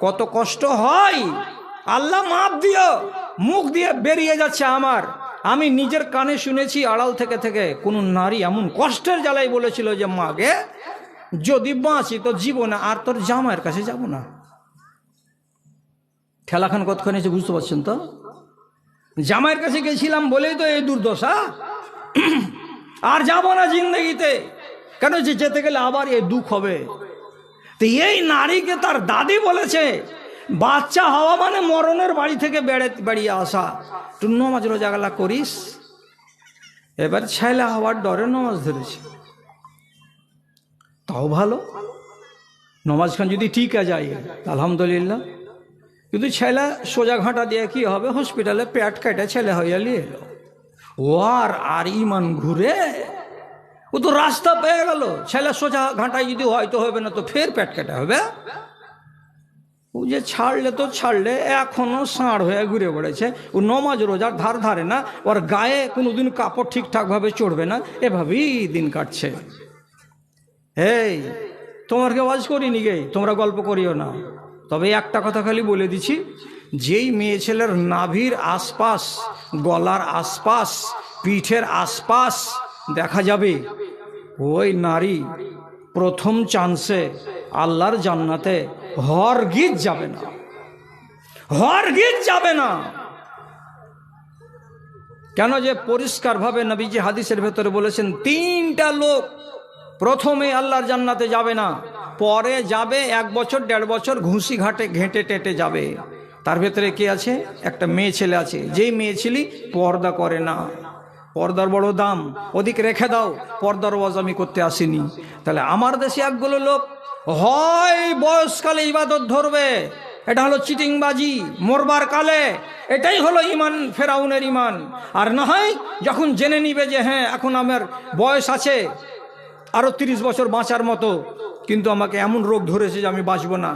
কত কষ্ট হয়। আল্লাহ মাপ দিও। মুখ দিয়ে বেরিয়ে যাচ্ছে আমার। আমি নিজের কানে শুনেছি, আড়াল থেকে থেকে। কোনো নারী এমন কষ্টের জ্বালাই বলেছিল যে মাগে যদি বাঁচি তো জীবনে আর তোর জামাইয়ের কাছে যাব না। খেলাখান কতক্ষণ এসে বুঝতে পারছেন তো? জামাইয়ের কাছে গেছিলাম বলেই তো এই দুর্দশা। আর যাব না জিন্দগিতে। কেন যে যেতে গেলে আবার এই দুঃখ হবে? তো এই নারীকে তার দাদি বলেছে, বাচ্চা হওয়া মানে মরণের বাড়ি থেকে বেড়ে বেরিয়ে আসা। তুই নমাজ রোজাগালা করিস। এবার ছেলে হওয়ার ডরে নমাজ ধরেছে। তাও ভালো। নমাজ খান যদি ঠিক যায়, আলহামদুলিল্লাহ। কিন্তু ছেলে সোজা ঘাঁটা দিয়ে কি হবে? হসপিটালে পেট কেটে ছেলে নিয়ে এলো। ও আর আর ইমান ঘুরে ও তো রাস্তা পেয়ে গেল। ছেলে সোজা ঘাঁটায় যদি হয়তো হবে না তো ফের পেট কেটে হবে। ও যে ছাড়লে তো ছাড়লে, এখনও সাঁড় হয়ে ঘুরে বেড়েছে ও নমাজ রোজার ধার ধারে না, ওর গায়ে কোনোদিন কাপড় ঠিকঠাকভাবে চড়বে না, এভাবেই দিন কাটছে। এই, তোমার কেউ আজ করিনি গে? তোমরা গল্প করিও না। তবে একটা কথা খালি বলে দিছি, যেই মেয়ে ছেলের নাভির আশপাশ, গলার আশপাশ, পিঠের আশপাশ দেখা যাবে ওই নারী প্রথম চান্সে আল্লাহর জান্নাতে হরগিজ যাবে না। হরগিজ যাবে না। কেন যে পরিষ্কারভাবে নবীজি হাদিসের ভেতরে বলেছেন, তিনটা লোক প্রথমে আল্লাহর জান্নাতে যাবে না, পরে যাবে এক বছর, দেড় বছর ঘুষি ঘাটে ঘেঁটে টেটে যাবে। তার ভেতরে কে আছে? একটা মেয়ে ছেলে আছে। যেই মেয়ে ছেলে পর্দা করে না। পর্দার বড় দাম, ওদিক রেখে দাও, পর্দার ওয়াজ আমি করতে আসিনি। তাহলে আমার দেশে একগুলো লোক, হয়, বয়সকালে ইবাদত ধরবে, এটা হলো চিটিংবাজি, মরবার কালে, এটাই হলো ইমান ফেরাউনের ইমান আর না হয় যখন জেনে নিবে যে হ্যাঁ এখন আমার বয়স আছে আরও তিরিশ বছর বাঁচার মতো, কিন্তু আমাকে এমন রোগ ধরেছে যে আমি বাঁচব না।